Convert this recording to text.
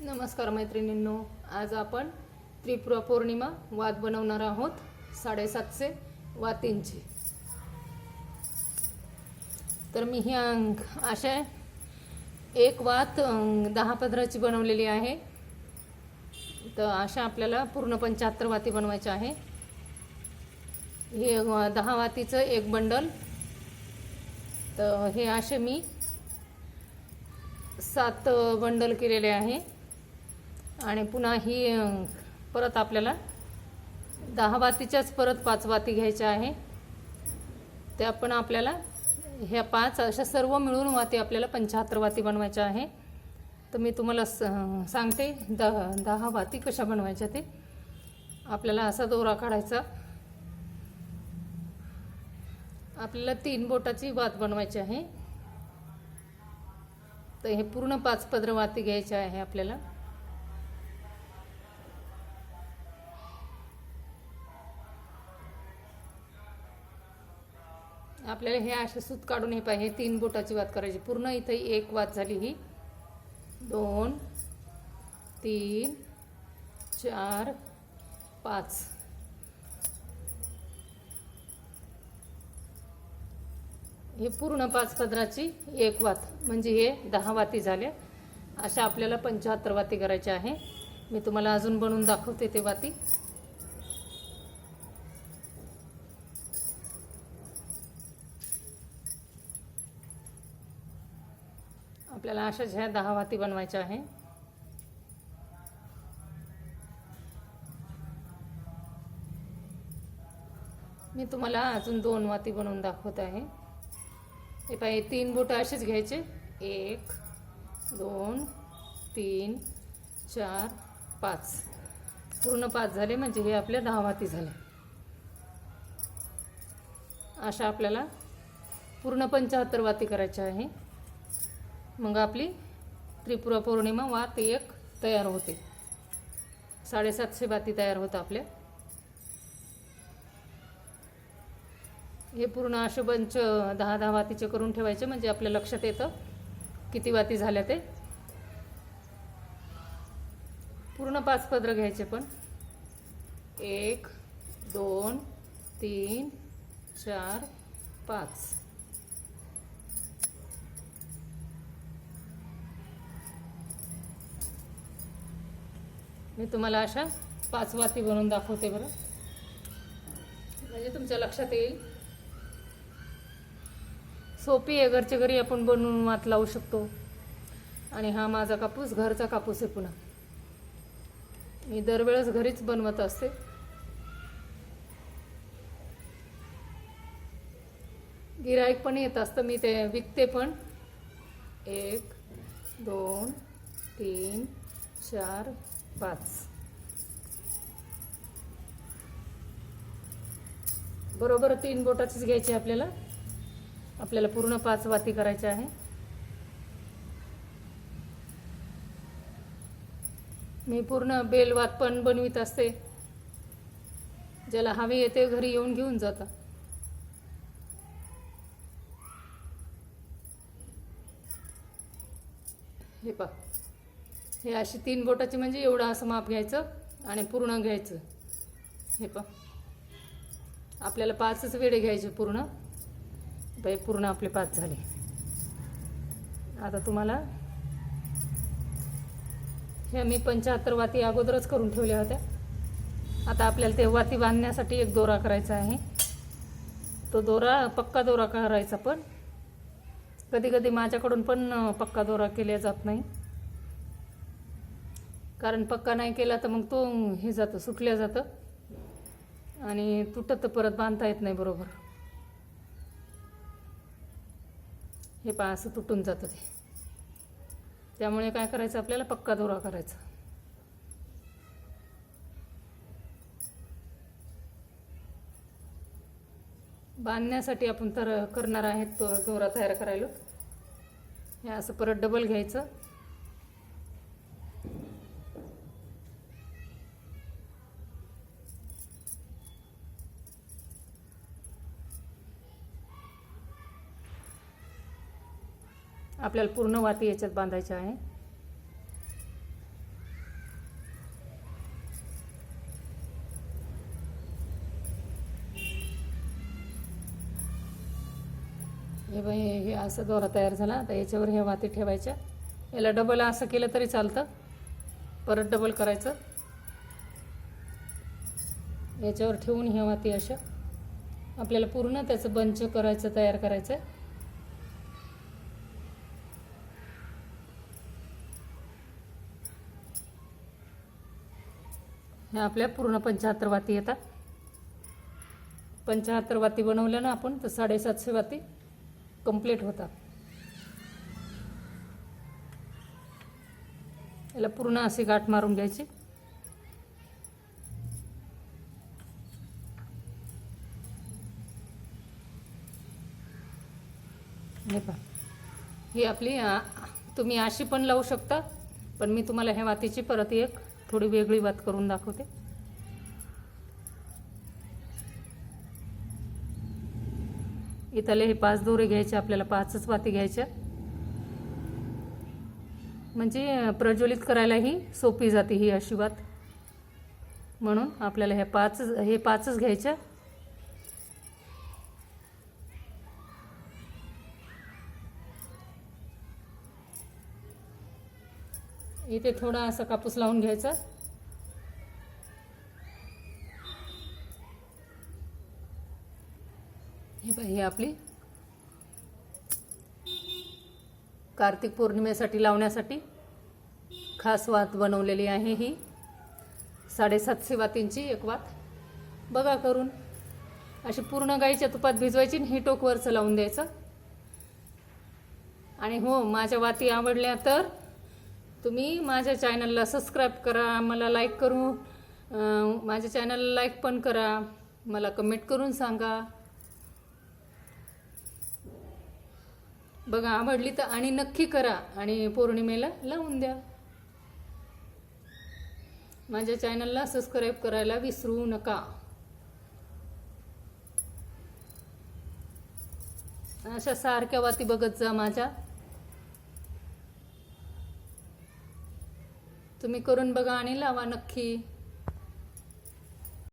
नमस्कार मैत्रिणींनो आज आपण त्रिपुरा पौर्णिमा वाद बनवणार आहोत साडेसातशे वातींची. तर मी ही अंक अशा एक वात दहा पदराची बनवलेली आहे. तर अशा आपल्याला पूर्ण पंच्याहत्तर वाती बनवायच्या आहे. हे दहा वातीचं एक बंडल. तर हे असे मी सात बंडल केलेले आहे. आणि पुन्हा ही परत आपल्याला दहा वातीच्याच परत पाच वाती घ्यायच्या आहे. त्या पण आपल्याला ह्या पाच अशा सर्व मिळून वाती आपल्याला पंच्याहत्तर वाती बनवायच्या आहे. तर मी तुम्हाला स सांगते दहा दहा वाती कशा बनवायच्या ते. आपल्याला असा दोरा काढायचा. आपल्याला तीन बोटाची वात बनवायची आहे. तर हे पूर्ण पाच पदर वाती घ्यायचे आहे आपल्याला. आपल्याला हे असे सूत काढून हे पाहिजे तीन बोटाची वात करायची. पूर्ण इथे एक वात झाली ही. दोन तीन चार पाच. हे पूर्ण पाच पदराची एक वात म्हणजे हे दहा वाती झाल्या अशा आपल्याला पंच्याहत्तर वाती करायच्या आहे. मी तुम्हाला अजून बनवून दाखवते ते वाती. आपल्याला अशाच ह्या दहा वाती बनवायच्या आहे. मी तुम्हाला अजून दोन वाती बनवून दाखवत आहे. हे पाहिजे तीन बोटं असेच घ्यायचे. एक दोन तीन चार पाच. पूर्ण पाच झाले म्हणजे हे आपल्या दहा वाती झाल्या अशा आपल्याला पूर्ण पंच्याहत्तर वाती करायच्या आहे. मग आपली त्रिपुरा पौर्णिमा वात एक तयार होते. साडेसातशे बाती तयार होतं आपल्या. हे पूर्ण आशुबंच दहा दहा वातीचे करून ठेवायचे म्हणजे आपल्या लक्षात येतं किती वाती झाल्या ते. पूर्ण पाच पदरं घ्यायचे पण. एक दोन तीन चार पाच. मी तुम्हाला अशा पाच वाती बनवून दाखवते बरं. म्हणजे तुमच्या लक्षात येईल. सोपी आहे घरच्या घरी आपण बनवून वात लावू शकतो. आणि हा माझा कापूस घरचा कापूस आहे पुन्हा. मी दरवेळेस घरीच बनवत असते. गिराईक पण येत असतं मी ते विकते पण. एक दोन तीन चार पाच. बरोबर तीन बोटाचीच घ्यायची आपल्याला. आपल्याला पूर्ण पाच वाती करायच्या आहे. मी पूर्ण बेलवात पण बनवित असते. ज्याला हवी येते घरी येऊन घेऊन जाता. हे पहा. हे अशी तीन बोटाची म्हणजे एवढं असं माप घ्यायचं आणि पूर्ण घ्यायचं. हे पण आपल्याला पाचच वेळे घ्यायचे पूर्ण. बाई पूर्ण आपले पाच झाले. आता तुम्हाला हे मी पंच्याहत्तर वाती अगोदरच करून ठेवल्या होत्या. आता आपल्याला ते वाती बांधण्यासाठी एक दोरा करायचा आहे. तो दोरा पक्का दोरा करायचा पण. कधी कधी माझ्याकडून पण पक्का दोरा केला जात नाही. कारण पक्का नाही केला तर मग तो हे जातं सुटल्या जातं. आणि तुटत तर परत बांधता येत नाही बरोबर. हे पहा असं तुटून जातं ते. त्यामुळे काय करायचं? आपल्याला पक्का दोरा करायचा. बांधण्यासाठी आपण तर करणार आहेत तो दोरा तयार करायला. हे असं परत डबल घ्यायचं. आपल्याला पूर्ण वाती याच्यात बांधायची आहे. हे बाई हे असं दोरा तयार झाला. तर याच्यावर हे वाती ठेवायच्या. याला डबल असं केलं तरी चालतं. परत डबल करायचं. याच्यावर ठेवून हे वाती अशा. आपल्याला पूर्ण त्याचं बंच करायचं तयार करायचं आहे ह्या आपल्या पूर्ण पंच्याहत्तर वाती येतात. पंच्याहत्तर वाती बनवल्या ना आपण तर साडेसातशे वाती कंप्लीट होतात. याला पूर्ण अशी गाठ मारून घ्यायची. हे पहा. ही आपली तुम्ही अशी पण लावू शकता पण मी तुम्हाला ह्या वातीची परत एक थोडी वेगळी बात करून दाखवते. इथले हे पाच दोरे घ्यायचे आपल्याला पाचच वाती घ्यायच्या. म्हणजे प्रज्वलित करायलाही सोपी जाते ही अशी वात म्हणून आपल्याला ह्या पाच हे पाचच घ्यायच्या. इथे थोडा असा कापूस लावून घ्यायचा. हे बाई ही आपली कार्तिक पौर्णिमेसाठी लावण्यासाठी खास वात बनवलेली आहे ही. साडेसातशे वातींची एक वात. बघा करून. अशी पूर्ण गाईच्या तुपात भिजवायची आणि ही टोकवरचं लावून द्यायचं. आणि हो माझ्या वाती आवडल्या तर तुम्ही माझ्या चॅनलला सबस्क्राईब करा मला लाईक करू माझ्या चॅनलला लाईक पण करा मला कमेंट करून सांगा. बघा आवडली तर आणि नक्की करा आणि पौर्णिमेला लावून द्या. माझ्या चॅनलला सबस्क्राईब करायला विसरू नका. अशा सारख्या वाती बघत जा माझ्या. तुम्ही करून बघा आणि लावा नक्की.